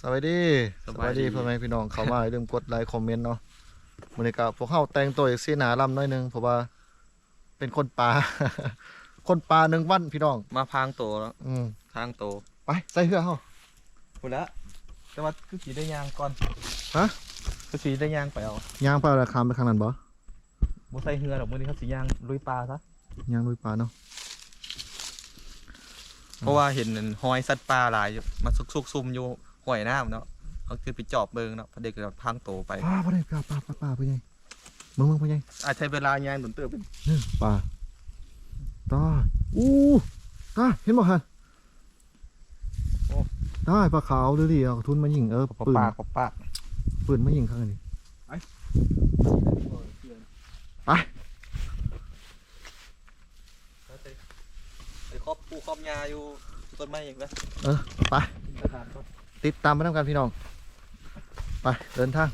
สวัสดีสบายดีพ่อแม่พี่น้องเข้ามาอย่าลืมกดไลค์คอมเมนต์เนาะมื้อนี้ก็พวกเฮาแต่งตัวอีกสีหนาลำหน้อยหนึงเพราะว่า เป็นคนป่าคนป่าหนึ่งวันพี่น้อง มาพางโตแล้วอืมทางโตไปใส่เสื้อเฮาพูดละแต่ว่าคือสีได้ยางก่อนฮะคือสีได้ยางไปเอาย่างไปเอาละคามไปข้างนั้นบ่บ่ใส่เหือหรอกมื้อนี้เขาสียางลุยปลาซะย่างลุยป่าเนาะเพราะว่าเห็นหอยสัตว์ป่าหลายอยู่มาซุกๆซุ่มอยู่ ห้วยน้ำเนาะเขาคือไปจอบเบิงเนาะพอเด็กก็พางโตไปป่าบ่ได้ป่าป่าป่าป่าไปไงมึงมึงไปไงอาจใช้เวลายางดนเติบเป็นนี่ป่าตาอู้ตาเห็นบ่ฮะได้ปลาขาวดูดิเอาทุนมายิงเออปลาปืนปากปลาปากปืนมายิงข้างนี้ไปไอ้ครอบปูครอบยาอยู่ต้นไม้อีกแล้วเออไป ติดตามไปทำกันพี่น้อง ไปเดินทาง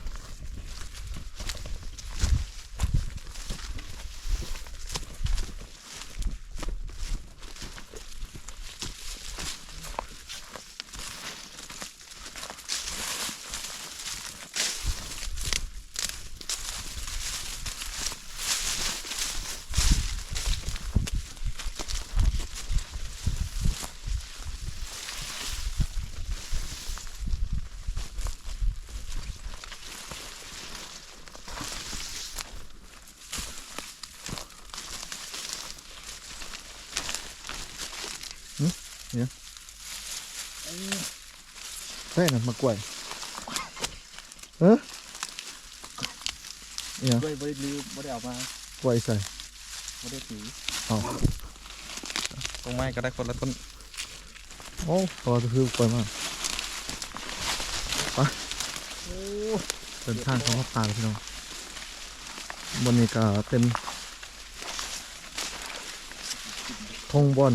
ได้นะมาก ล้วยเออเนี่ยบ่ได้บ่ได้ลืมบ่ได้เอามากล้วยใส่บ่ได้ถือเอาตรงไม้ก็ได้คนละต้นโอ้พอจะคือกล้วยมากไปเดินทางเข้ามาป่าเลยพี่น้องบนนี้ก็เป็นทงบอล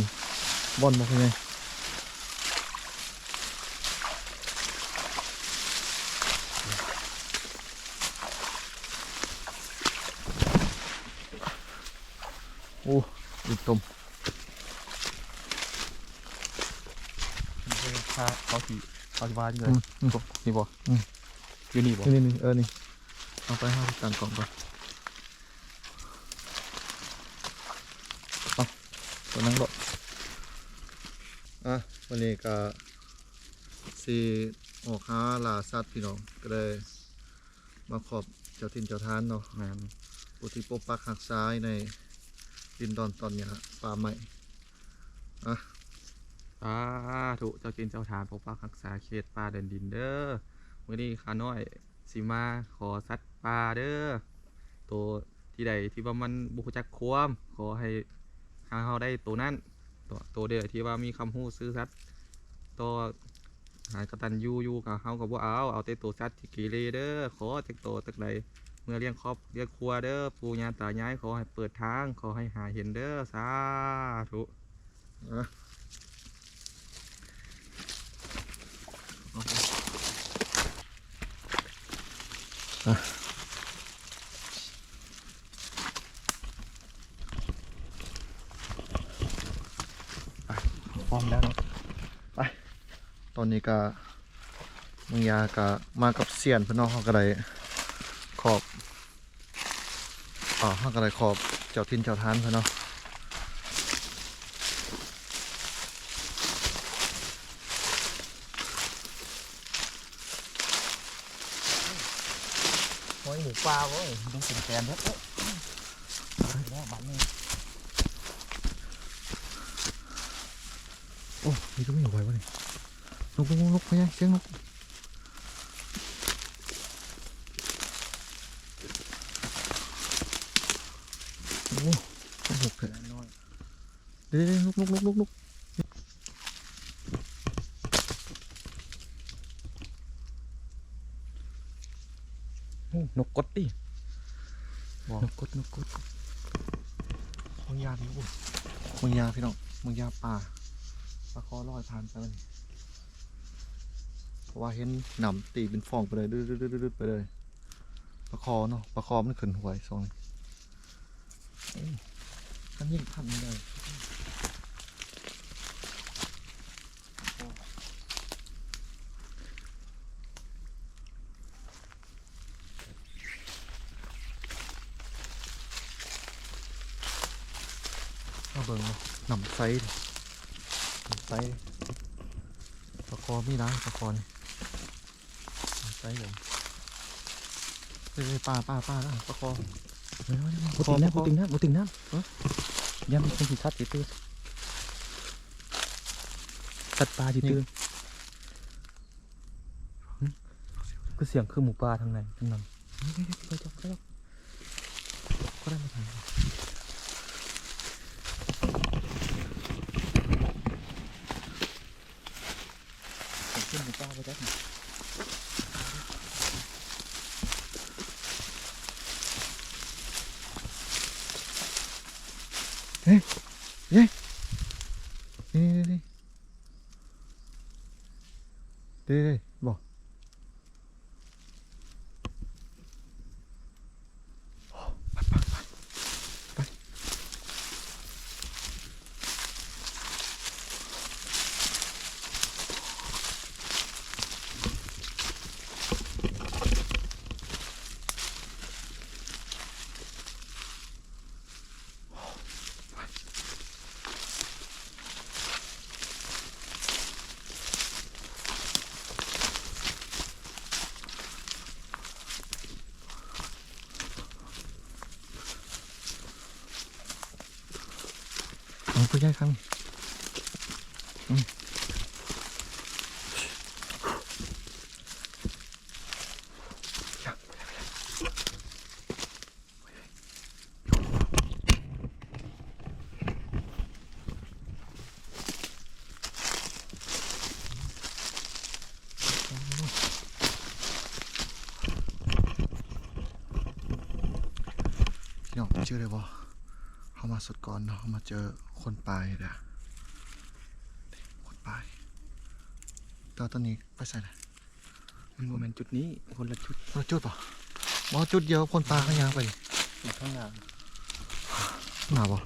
บอลบอกยังไงโอ้อีกตม เขาเขาสี เขาสีวาดเลอืยมอืมนี่บ่อืมอยู่นี่บ่นี่นี่นี่เออนี่เอาไปให้ต่างกล่องก่อนเอาตัวนั้นก็อะวันนี้ก็สีออกหาล่าสัตว์พี่น้องก็เลยมาขอบเจ้าทินเจ้าทานเนาะแม่นอุทิปกปักหักซ้ายในดินดอนตอนเนี้ยป่าใหม่ สาธุเจ้าจินเจ้าทานปกปักรักษาเขตป่าเดินดินเด้อมื้อนี้ข้าน้อยสิมาขอสัตว์ป่าเด้อตัวที่ใดที่ว่ามันบ่รู้จักความขอให้หาเฮาได้ตัวนั้นตัวตัวเดียวที่ว่ามีคำฮู้ซื้อสัตว์ตัวหากตันยูยูกับเฮาก็บ่เอาเอาแต่ตัวสัตว์ที่กีเลเด้อขอจักตัวจักใดเมื่อเลี้ยงครอบเลี้ยงครัวเด้อปู่ย่าตายายขอให้เปิดทางขอให้หาเห็นเด้อสาธุ อะอะไป พร้อมแล้วเนาะไปตอนนี้ก็มึงยาก็มากับเสียนพื่อนน้องเขาก็ได้ขอบอ่าเขาก็ได้ขอบเจ้าทินเจ้าทานพื่อนเนาะหอยหมู ปลาเว้ยต้องเป็นแฟนเด้อแล้วบัดนี้โอ้ยก็ไม่ไหววะนี่นกนกนกไปยังเสียงนกโอ้ต้องหกเถอะน้อยเดี๋ยวเดี๋ยวนกนกนกนก นกโอ้นกกดดินกกดนกกดมึงยาพี่โอ้ยมึงยาพี่น้องมึงยาป่าปลาคอลอยผ่านไปมันเพราะว่าเห็นหนำตีเป็นฟองไปเลยดื้อดื้อดื้อดื้อไปเลยปลาคอเนาะปลาคอมันขึ้นหวยซองเอ้ยกันยิ่งพันไม่ได้ บิ่งเนาะหนำ ไซส์หนำไซส์ปลาคอมีนะปลาคอนี่หนำไซส์ผมเฮ้ยๆปลาปลาปลานะปลาคอเฮ้ยบ่ติงน้ำบ่ติงน้ำบ่ติงน้ำเอ้ยยามเป็นสิชัดสิตื้อสัตว์ป่าสิตื้อหึก็เสียงคือหมูป่าทางไหนทางนั้นเฮ้ยๆๆไปจับไปจับก็ได้มาทางนี้ผมขึ้นหมูป่าไปจับหน่อย นี่นี่นี่เด้เด้บอก เอาไปย่ครั้งอืมพี่น้องเชื่อเลยบ่เขามาสุดก่อนเนาะเขามาเจอ คนปลายเด้อคนปลายแต่ว่าตอนนี้ไปใส่ไหนมันโมเมนต์จุดนี้คนละจุดเราจุดป่ะบอจุดเดียวคนปลาเขายางไปดิอยู่ข้างหน้าหนาบ่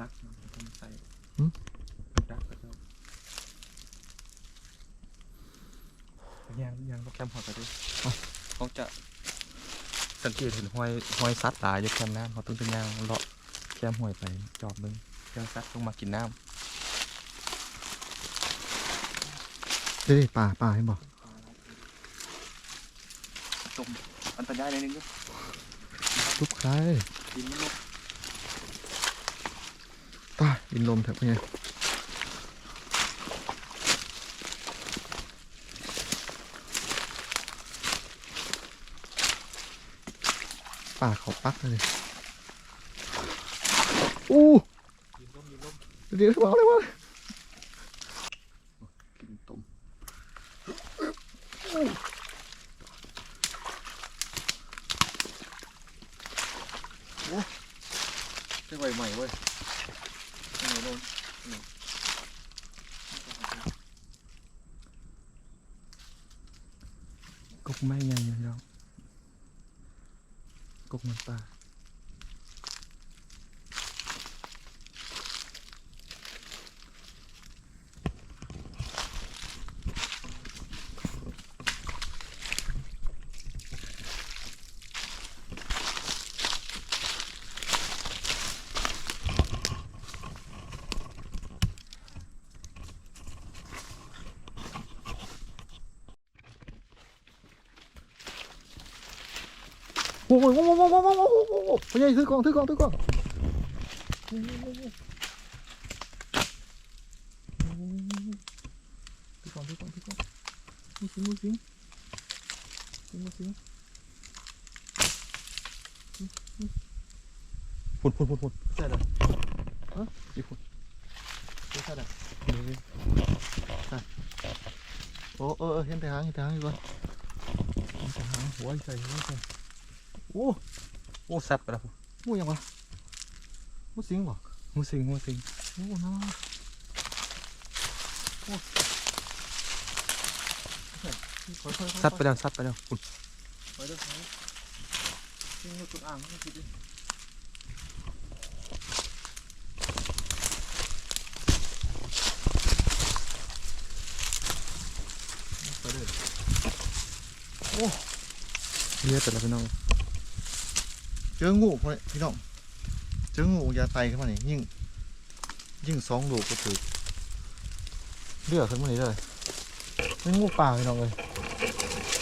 รักมันต้องใส่รักก็จะยางยางก็แคมป์หอยไปด้วยเขาจะสัง เกตเห็นห้อยห้อยซัดตายอยู่แคมป์น้ำเขาต้องเป็นยางเลาะแคมป์หอยไปจอบมึงเจ้าซัดลงมากินน้เด้ปลาปลาให้บอกำจมอันตรายในนึงก็ทุบใครดินมันลงตายดินลมแถบไง ปลาเขาปักเลยอู้ดินลงดินลงเดี๋ยวบอกเลยว่า โอ้ยโอ้ยโอ้ยโอ้ยโอ้ยโอ้ยพ่อใหญ่ถือกล่องถือกล่องถือกล่องถือกล่องถือกล่องถือกล่องมีสิงมีสิงสิงมีสิงพุ่นพุ่นพุ่นพุ่นใช่เลยฮะอีพุ่นใช่เลยใช่โอ้เออเห็นแต่หางเห็นแต่หางอีกคนเห็นแต่หางหัวใส่หัวใส่ อ้โอ้ซัดไปแล้วมูยังวะมูสิงบ่มูสิงมูสิงโอ้น้าโอ้ค่อยๆค่อยๆซัดไปแล้วซัดไปแล้วอุ๊ยไปเด้อไปเด้อสิงอยู่ตุดอ่างมันคิดดิไปเด้อเลือดแต่ละพี่น้อง เจองูพพี่น้องเจองูยาไตขึ้นมานี่ยิ่ง ยิ่งสองลูกก็ถือเลือกขึ้นมานี่เลยเป็นงูป่าพี่น้องเลย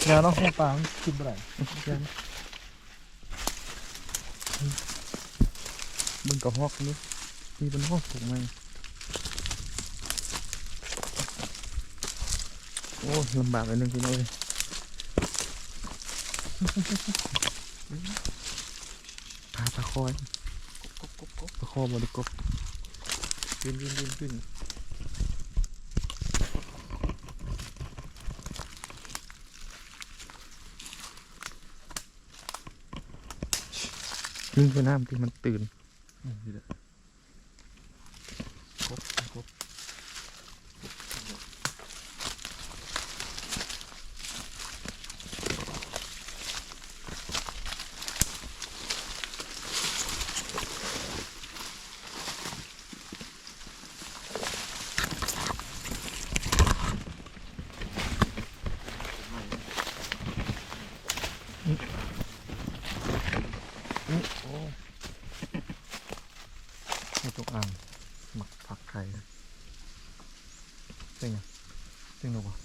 แนวเนาะงูป่ามันกินไปไหนมึงกับฮอกนี่มีเป็นฮอกถูกไหมโอ้ลำบากเลยนึงพี่น้องเลย ตะคอยตะคอบริกบยืนยืนยืนขึ้นนิ่งไปน้ำที่มันตื่นนี่แหละครบครบ โอ้ไม่ตกอ่างหมักผักไข่เจ๋งอะเจ๋งหรอวะ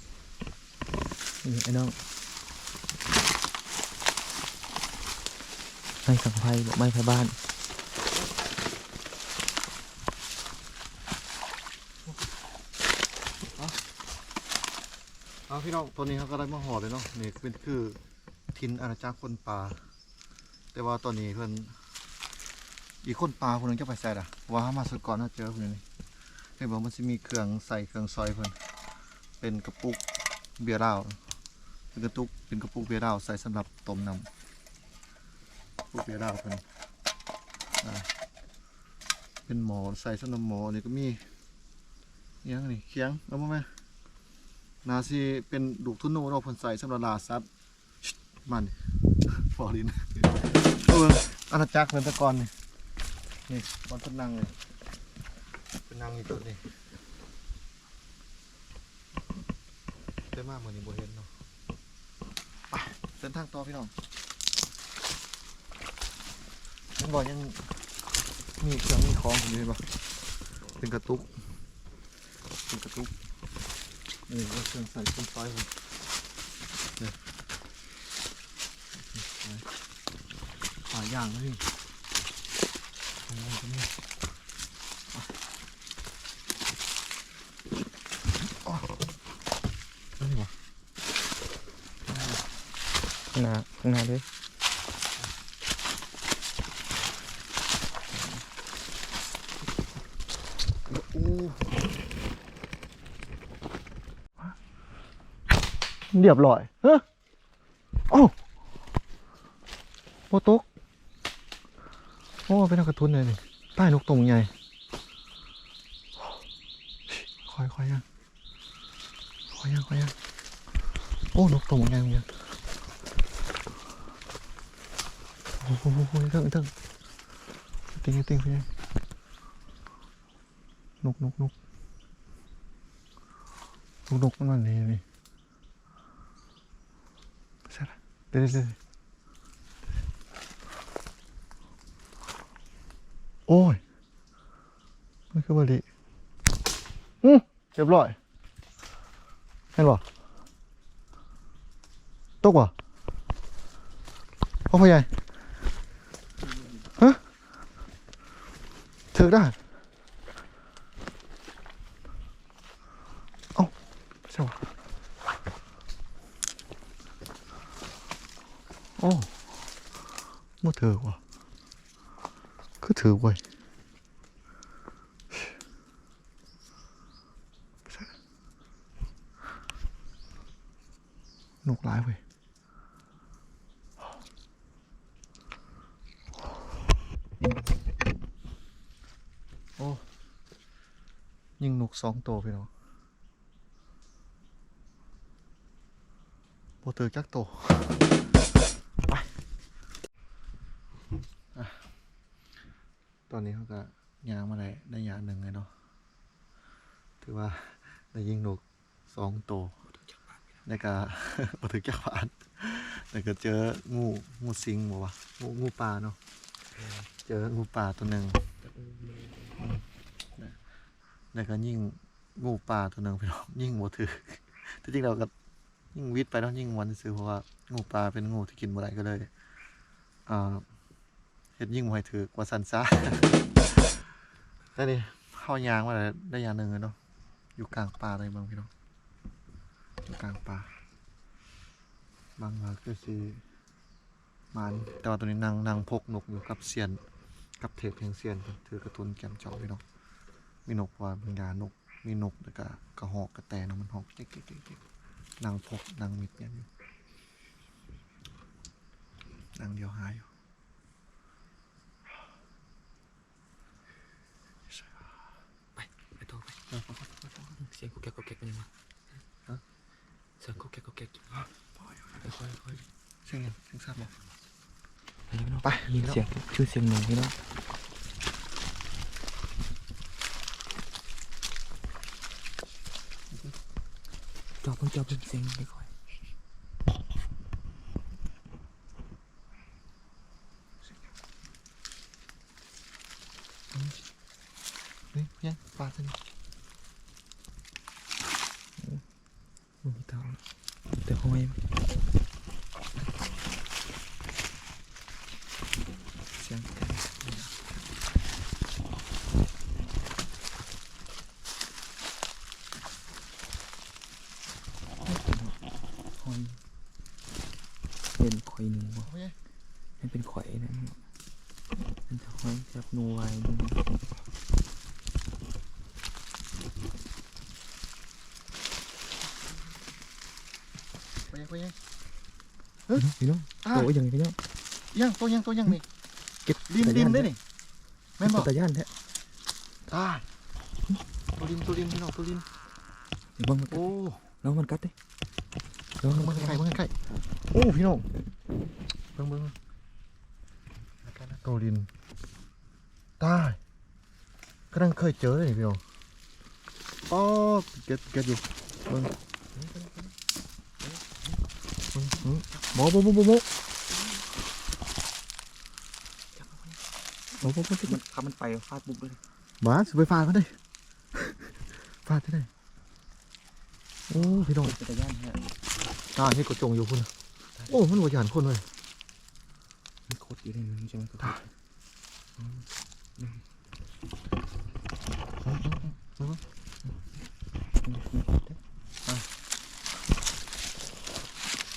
นี่ไอ้น้องไม่สัง ไม่ไพ่บ้านเอาพี่น้องตัวนี้เขาก็ได้มาห่อเลยเนาะนี่เป็นคือทินอาณาจักรคนป่าแต่ว่าตอนนี้เพิ่นอีกคนป่าคนหนึงจะไปใส่ละว่ามาสดก่อนนะเจอคนนี้เห็นบอกมันจะมีเครื่องใส่เครื่องซอยเพิ่นเป็นกระปุกเบียร์เหล้าเป็นกระตุกเป็นกระปุกเบียร์เหล้าใส่สำหรับต้มน้ำ กระปุกเบียร์เหล้าเพิ่นเป็นหมอใส่สำหรับหมอนี่ก็มีอิหยังนี่เคียงเอามาไหมนาซีเป็นลูกทุนโนเนาะเพิ่นใส่สำหรับลาซัดมันฟอรินเอออาณาจักรเพิ่นตะกอนนี่นี่บอลเพิ่นนั่งเลยเป็นนั่งอยู่จุดนี่ได้มากเหมือนี้บ่เห็นเนาะไปเดินทางต่อพี่น้อง ยังบ่ยังมีเครื่องมีของอยู่เห็นบ่เป็นกระตุกเป็นกระตุกนี่ก็เครื่องใส่ต้นซอยผมเนี่ยขายย่างนะพี่ขายย่างก็มีอะอ๋อนี่วะข้างหน้าข้างหน้าเลย เรียบร้อยเฮ้ยโอ้โมตกโอ้เป็นนักกระทุนเลยนี่ใต้นกตรงใหญ่คอยคอยยังคอยยังคอยยังโอ้นกตรงใหญ่เหมือนกันโอ้โหเตึงเตึงติงติงไปยังนกนกนกนกนกมันมันนี่นี่ใช่ละเดี๋ยวเดี๋ยวเดี๋ยวโอ้ยมันคือบริอืมเรียบร้อยเห็นบ่ตกบ่พ่อพ่อใหญ่ฮะถือได้ ใช่ปะโอ้มา ถือวะก็ถือไว้ยนกหลายเว้ยโอ้ยิงหนุกสองตัวพี่น้องโบเตอร์จักโตไปอะตอนนี้เขา ก็ยางมาได้ได้ยางหนึ่งเลยเนาะถือว่าได้ยิงนกสองโตวแล้วก็บถือจักรบานแล้วก็เจองูงูสิงบอกว่างูงูปลาเนาะเจองูป่าตัวหนึ่งแล้วก็ยิ่งงูป่าตัวหนึ่งพี่น้องยิ่งบ่ถือที่จริงเราก็ยิ่งวิทย์ไปเนาะยิ่งมวนซื้อเพราะว่างูป่าเป็นงูที่กินบ่ได้ก็เลยอ่า เฮ็ดยิ่งบ่ให้ถือกว่าสันซะแต่นี่เข้ายางมาได้ยางหนึ่งเลยเนาะอยู่กลางป่าเลยบางพี่น้องอยู่กลางป่าบางว่าก็คือมันแต่ว่าตัวนี้นางนางพกนกอยู่กับเซียน กับเทปแห่งเซียนถือกระตุนแก้มจาพี่น้องมีนกว่าเป็นยานก มีนกแล้วก็กระหอกกระแตเนาะมันหอกเจ๊กๆๆๆนางพกนางมิดเนี่ยอยู่นางเดียวหายอยู่ ไปต่อไป เสียงกุกแกกกุกแกกเป็นยังไงเสียงกุกแกกกุกแกกค่อยๆค่อยเสียงยังเสียงสัตว์บ่ๆไปยินเสียงชื่อเสียงหนึ่งพี่น้องจอบเพิ่งจอบเพิ่งเสียงไม่ค่อยนี่ยังปลาตัวนี้มันมีเตาแต่ห้อยเสียงแก่หอยเป็นข่ อยหนูบ่โอ้ยมันเป็นข่อยนะมันจะห้อยจับหนูไว้ดูไปยังไปยังพี่น้องอ่าโอ้ยยังไงพี่น้องยังตัวยังตัวยังนี่เก็บริมริมได้นี่แม่นบอกตะย่านแท้ตายตัวริมตัวริมพี่น้องตัวริมเดี๋ยวเบังมันกัดโอ้ลองมันกัดดิ ลองเบิ่งมัเบิ่นงกัดไก่เบิ่งไก่โอ้พี่น้องเบิ่งเบิ่งตัวริมตายกำลังเคยเจอเลยพี่น้องอ๋อเก็บเก็บอยู่เบิ่งหมอบ่บ่บ่บ่โอ้โหมันขับมันไปฟาดบุกเลยบ้าสิไปฟาดมันได้ฟาดที่ไหนโอ้พี่น้องตะย่านฮะ ตาให้กดจงอยู่คุณน่ะโอ้ มันหัวหยานคนเลยมันโคตรอยู่ในนั้นใช่ไหมครับ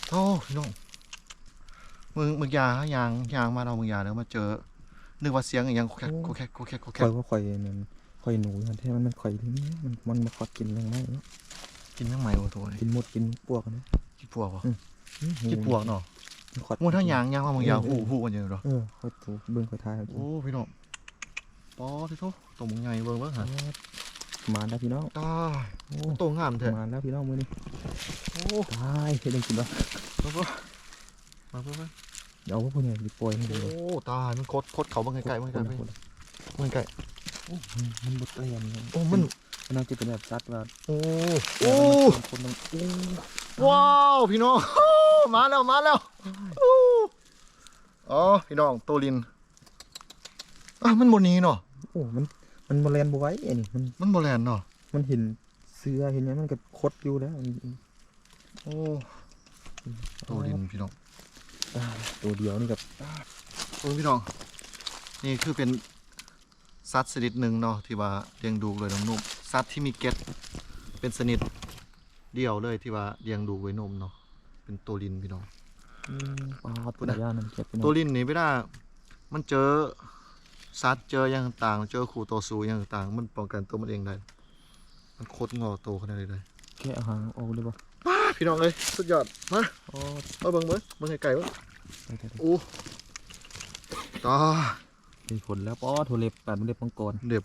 โอ้พี่น้องมึงมึงยาฮะยางยางมาเรามึงยาแล้วมาเจอ นึกว่าเสียงอหย่างโคแคกโคแคกโคแคกโคแคข่อกยว่าข่อยมันข่อยหนูมันแท้มันมันข่อยลิ้นเนี่ยมันมันมาขอกินแรงมากเนาะกินยังไงวะตัวนี้กินหมดกินปวกนะ กินปวกวะอืมกินปวกเนาะมันขอดมึงถ้ายางยางมามึงยาหูหูกันอยู่เหรอเออข่อยถูเบิ่งข่อยทายเอาโอ้พี่น้องปอที่ทุตัวมึงไงเบิ่งเบิ่งหามาแล้วพี่น้องตายโอ้ตัวงามเถอะมาแล้วพี่น้องมื้อนี้โอ้ตายเฮ็ดได้กินบ่มาเบิ่งมาเบิ่งมาเดี๋ยวเอาพวกเนี่ยดิปล่อยให้ดูโอ้ตายมันคดคดเขาเบิ่งไกลๆเบิ่งไกลๆเบิ่งเบิ่งไกลมันบ่เลียนๆโอ้มันมันน่าจะเป็นแบบสัตว์ว่าโอ้โอ้โอ้คนต้องโอ้ ว้าวพี่น้อง มาแล้วมาแล้วอู้อ๋อพี่น้องตัวลินอะมันบนนี้เนาะโอ้ มันมันบ่แลนบ่ไหวอันนี้มันมันโบแลนเนาะมันเห็นเสือเห็นหยังมันก็คดอยู่แล้วมันโอ้ตัวลินพี่น้องอ่าตัวเดียวนี่กับโอ้พี่น้อง นี่คือเป็นสัตว์ชนิดหนึ่งเนาะที่ว่าเลี้ยงดูเลยน้องนุ่มสัตว์ที่มีเกล็ดเป็นชนิด เดียวเลยที่ว่าเลี้ยงดูไว้นมเนาะเป็นตัวลินพี่น้องปลาตัวย่านั่นเก็บไปตัวลินนี่ไม่ได้มันเจอสัตว์เจออย่างต่างเจอขู่ต่อสู้อย่างต่างมันป้องกันตัวมันเองได้มันโคตรงอโตขนาดนี้เลยแค่อาหารออกเลยบ่ป้าพี่น้องเลยสุดยอดมาโอ้มาเบิ่งเบิ่งเบิ่งไก่ๆเบิ่งไปไปไปโอ้ตามีผลแล้วป้อถั่วเล็บแปดมันเล็บมังกรเด็บ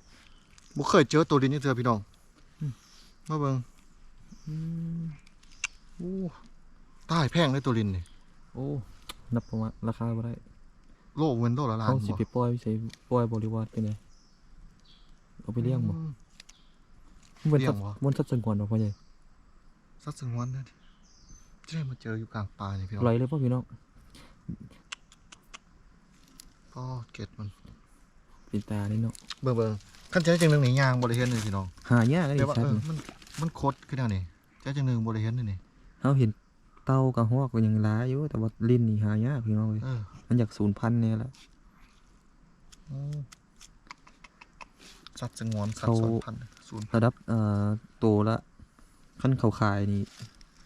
บ่เคยเจอตัวลินนี่เจอพี่น้องมาเบิ่งอืม โอ้ตายแพงเลยตัวลินนี่โอ้ นับประมาณราคาบ่ได้โลเงินโลละล้านเขาสิบ่ไปปล่อยใส่ปล่อยบริวารเป็นไงเอาไปเลี้ยงบ่อืมมันเป็นเลี้ยสังตว์บ่มันสัตว์สงวนบ่พ่อใหญ่สัตว์สงวนนั่นที่ได้มาเจออยู่กลางป่านี่พี่น้องไหลเลยป่ะพี่น้องพอก็เก็ดมัน ปิดตานี่เนาะเบิ่งเบิ่งขั้นใจจังหนึ่งนี่ยางบริเห็นเลยพี่น้องหายากเลยแต่ว่าสัตเอว์อนี่มันมันคดขึ้นแล้วนี่ ใจจังหนึ่งบริเห็นเลยนี่เฮาเห็นเต่ากับฮอกก็ยังหลายอยู่แต่ว่าลิ้นนี่หายากพี่น้องเว้ยเออมันอยากสูญพันธุ์เนี่ยแหละโอ้สัตว์สงวนสัตเขาว์สองพันศูนย์ระดับเอ่อตัวละขั้นเขาขายนี่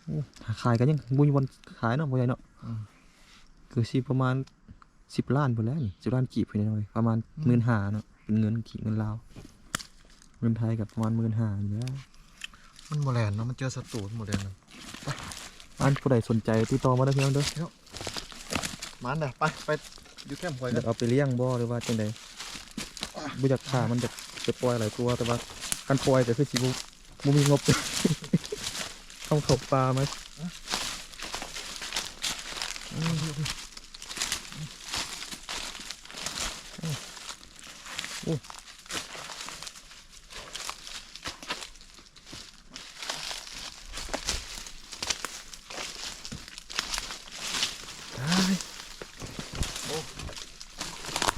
โอ้ขายกันยังบุญวันขายเนาะบ่ใหญ่เนาะอืม คือสิประมาณสิบล้านไปแล้วนี่สิบล้านกีบไปหน่อยประมาณอืม หมื่นห้าเนาะเป็นเงินกีบเงินลาวเงินไทยกับประมาณหมื่นห้าอยู่แล้ว มันโมแลนเนาะมันเจอศัตรูหมดเลยนะอันผู้ใดสนใจติดต่อมาได้เพียงเด้อมันเด้อไปไปอยู่แคมป์หอยอกัยานกเอาไปเลี้ยงบ่หรือว่าจังใดบ่อยากฆ่ามันจะไปปล่อยหลายตัวแต่ว่าการปล่อยก็คือสิบ่บ่มีงบ ต้องเข้าป่าไหม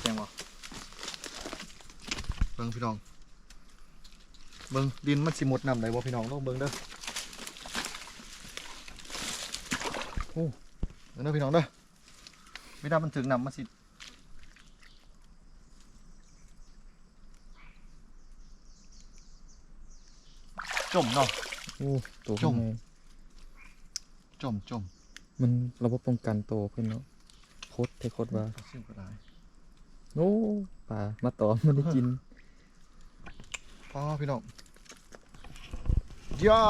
แจงวะเบิ่งพี่น้องเบิ่ง ดินมันสิหมดน้ำได้บ่พี่น้องลองเบิ่งเด้อโอ้เบิ่งเด้อพี่น้องเด้อไม่ได้มันถึงน้ำมันสิจมเนาะโอ้ตัวจมข้างในจมจมมันระบบป้องกันตัวเพิ่นเนาะโคตรเทโคตรว่าเสียงก็ได้โอ้ป่ามาตอมมันได้กินพ่อพี่น้อง ย่า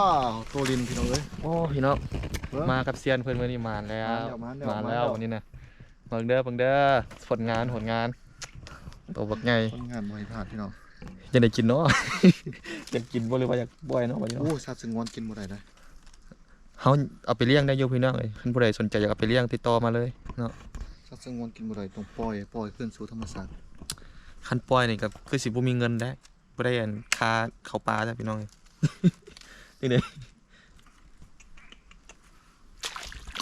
ตัวลินพี่น้องเอ้ย โอ้พี่น้องเบิ่งมากับเซียนเพิ่นมื้อนี้มาแล้วมาแล้วมามาแล้วแล้ว วันนี้นะเบิ่งเด้อเบิ่งเด้อผลงานผลงานตัวบักใหญ่คนงานบริพลาดพี่น้องจะได้กินเนาะ อยากกินบ่หรือว่าอยากบ่อยเนาะบัดนี้โอ้เนาะสัตว์สงวนกินบ่ได้เลยเฮาเอาไปเลี้ยงได้อยู่พี่น้องเอ้ยคันผู้ใดสนใจอยากเอาไปเลี้ยงติดต่อมาเลยเนาะสัตว์สงวนกินบ่ได้ต้องปล่อยปล่อยขึ้นสู่ธรรมชาติคันปล่อยนี่ก็คือสิบ่มีเงินได้บ่ได้อันค่าเข้าปลาจ้ะพี่น้องเอ้ย นี่เด้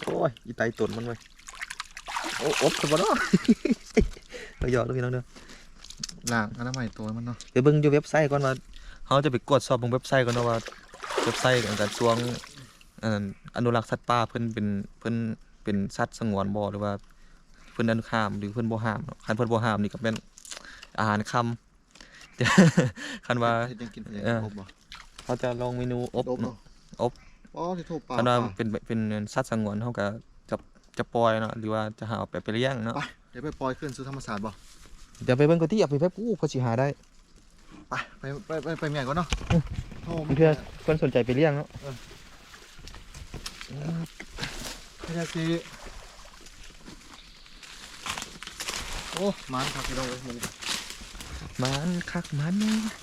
โอ้ยอีไตตนมันเว้ยโอ้อบคือบ่เนาะเอาหยอกเด้อพี่น้องเด้อล้างอนามัยตัวมันเนาะไปเบิ่งอยู่เว็บไซต์ก่อนว่าเขาจะไปกดสอบเบิ่งเว็บไซต์ก่อนเนาะว่าเว็บไซต์ของการสวงอันนั้นอนุรักษ์สัตว์ป่าเพิ่นเป็นเพิ่นเป็นสัตว์สงวนบ่หรือว่าเพิ่นอนุห้ามหรือเพิ่นบ่ห้ามเนาะคันเพิ่นบ่ห้ามนี่ก็เป็นอาหารค่ำจะคันว่าเฮ็ดยังกินเป็นยังเอออบบ่ เขาจะลองเมนูอบอบเนาะ เนาะอบ อ๋อที่โทรปลาคันว่าปลาเป็นเป็นสัตว์สงวนเขาก็จะจะปล่อยเนาะหรือว่าจะหาเอาไปไปเลี้ยงเนาะไปเดี๋ยวไปปล่อยขึ้นสู่ธรรมชาติบ่เดี๋ยวไปเบิ่งก่อนที่เอาไปแป๊บอู้พอสิหาได้ไปไปไปไปไปเมียก่อนเนาะอืมโทรเพื่อเพิ่นสนใจไปเลี้ยงเนาะพยาซีโอ้มันครับพี่น้องเอ้ยมัน มันคักมันมันแล้วมันแล้ว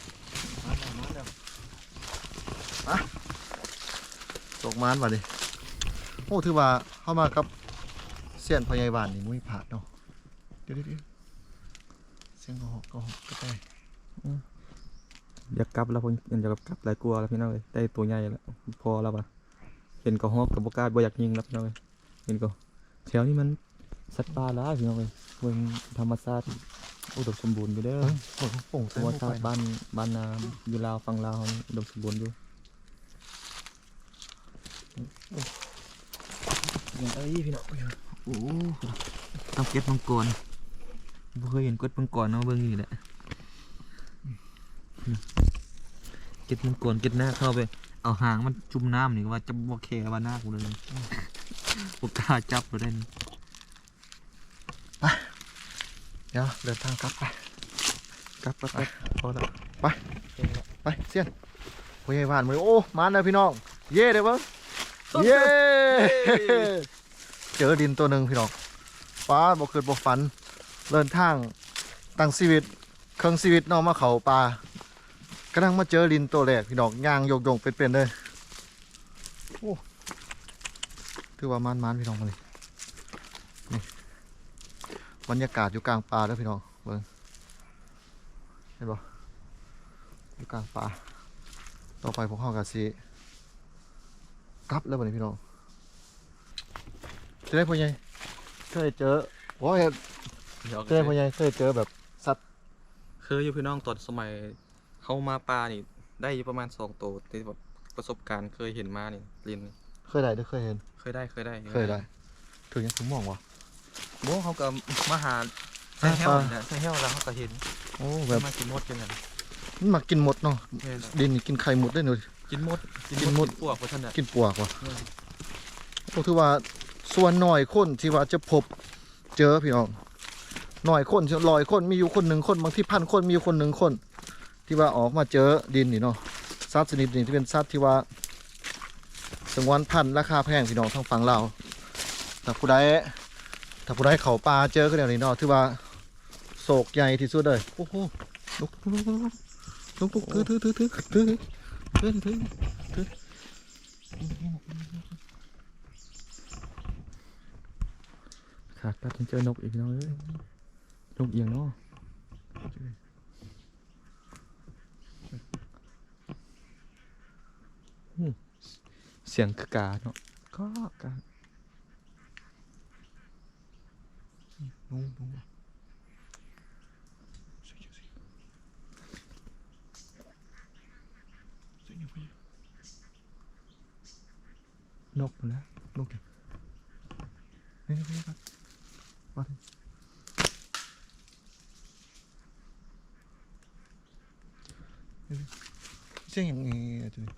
อะตกมันว่ะดิโอ้ถือว่าเข้ามากับเสียนพยาบาลนี่มุ้ยผาดเนาะเดี๋ยวเดี๋ยวเดี๋ยวเสียงกระหอกกระหอกก็ได้อยากกลับแล้วผมอยากกลับหลายกลัวแล้วพี่น้องเอ้ยได้ตัวใหญ่แล้วพอแล้วปะเห็นก็ฮอกกับบกล้าบ่อยากยิงแล้วพี่น้องเอ้ยเห็นก็แถวนี้มันสัตว์ป่าหลายพี่น้องเอ้ยเบิ่งธรรมชาติอุดมสมบูรณ์อยู่เด้อโอ้โหโป่งธเต็รมรมไปชาติบ้านบ้านนาอยู่ลาวฝั่งลาวนี่อุดมสมบูรณ์อยู่ อย่างเอ้ยพี่น้องโอ้ต้องเก็บมังกรบ่เคยเห็นกดมังกรเนาะเบิ่งนี่แหละเก็บมังกรเก็บหน้าเข้าไป เอาหางมันจุ่มน้ำนี่ก็ว่าจะบ่แคว่าหน้ากูเลยบ่กล้าจับบ่ได้นี่เดี๋ยวเดินทางกลับไปกลับกลับกลับพอแล้วไปเสียนพยาบาลมาเลยโอ้มันเลยพี่น้อง เย่เด้อเบิ้ง เย่เจอดินตัวหนึ่งพี่น้องฟ้าบ่เกิดบ่ฝันเดินทางตั้งชีวิต เครื่องชีวิตนอกมาเขาป่ากำลังมาเจอดินตัวแรกพี่น้องย่างโยกโยงเป็นๆเลยโอ้ถือว่ามันมันพี่น้องมาเลยนี่บรรยากาศอยู่กลางป่าแล้วพี่น้องเบิ่งเห็นบ่อยู่กลางป่าต่อไปพวกเขากับซี กลับแล้วบัดนี้พี่น้องจะได้พ่อใหญ่เคยเจอโอ้ยหยอกเคยพ่อใหญ่เคยเจอแบบสัตว์เคยอยู่พี่น้องตอนสมัยเข้ามาปลานี่ได้อยู่ประมาณสองตัวที่แบบประสบการณ์เคยเห็นมานี่ลินเคยได้หรือเคยเห็น เคยได้เคยได้เคยได้ถึงยังผมมองวะโบ้เขาก็มาหาใส่แห้วปลานี่นะใส่แห้วแล้วเขาก็เห็นโอ้แบบมากินมดกันนะมันมากินหมดเนาะแม่นดินนี่กินไข่หมดได้เลย กินมดกินมดพวกพวกท่านน่ะกินปวกว่ะเออโอ้ถือว่าส่วนหน่อยคนที่ว่าจะพบเจอพี่น้องหน่อยคนลอยคนมีอยู่คนหนึ่งคนบางที่พันคนมีอยู่คนหนึ่งคน ที่ว่าออกมาเจอดินนี่เนาะสัตว์ชนิดนี้ที่เป็นสัตว์ที่ว่าสงวนพันธุ์ราคาแพงพี่น้องทางฝั่งลาวถ้าผู้ใดถ้าผู้ใดเขาปลาเจอก็เดี๋ยวนี้เนาะถือว่าโศกใหญ่ที่สุดเลยโอ้โหลุกลุกลุกลุกลุกลุกถือถือถือถือถือ ถือถือถือขาดตัดเจอนกอีกแล้วเอ้ยนกเอียงเนาะเสียงคือกาเนาะก็กา นกนะนกแกนี่นี่ครับมาดิเสียงยังไงตัวนี้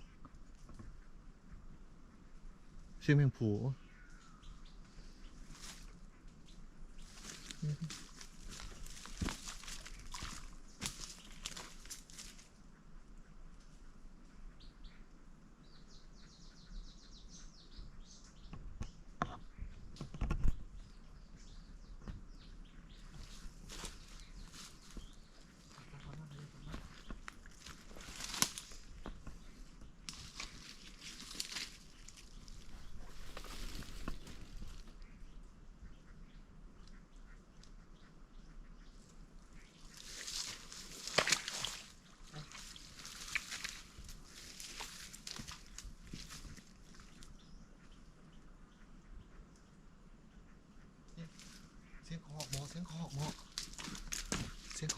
เสียงแมงผัว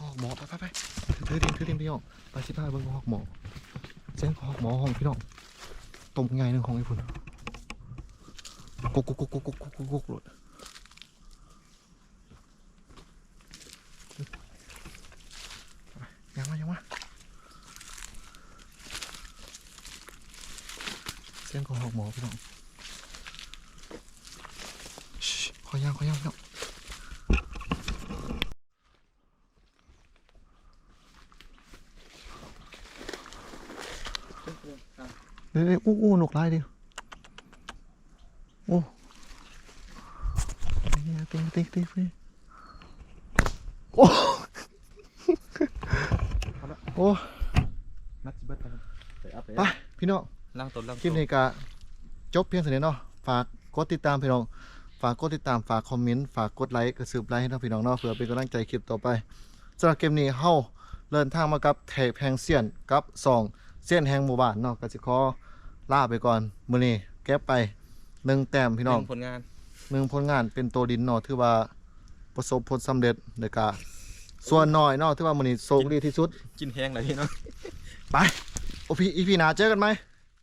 หอกหมอไปไปไปถือเรียถือเรียพี่น้องไปสิบ้าเบิ้งหอกหมอเส้นหอกหมอห้องพี่น้องตมไงหนึ่งของไอ้พุ่นกุกกุกกุกกุกกุกกุกกุกหลุดยังมายังมาเส้นของหอกหมอพี่น้อง เฮ้ยอู้อู้นกลายดิโอ้เนี่ยติ๊งติ๊งติ๊งติ๊งโอ้โอ้นัดสิเบิดแล้วไปอัพไปไปพี่น้องล่างต้นล่างคลิปนี้ก็จบเพียงเท่านี้เนาะฝากกดติดตามพี่น้องฝากกดติดตามฝากคอมเมนต์ฝากกดไลค์กระสืบไลค์ให้น้องพี่น้องเนาะเพื่อเป็นกำลังใจคลิปต่อไปสำหรับเกมนี้เฮาเดินทางมากับเทพแห่งเซียนกับสอง เซียนแห่งหมู่บ้านเนาะก็สิขอลาไปก่อนมื้อนี้เก็บไปหนึ่งแต้มพี่น้องผลงาน หนึ่งผลงานเป็นตัวดินเนาะถือว่าประสบผลสำเร็จในการส่วนน้อยเนาะถือว่ามื้อนี้โชคดีที่สุด กินแห้งเลยพี่เนาะโอพีอีพีหน้าเจอกันไหมค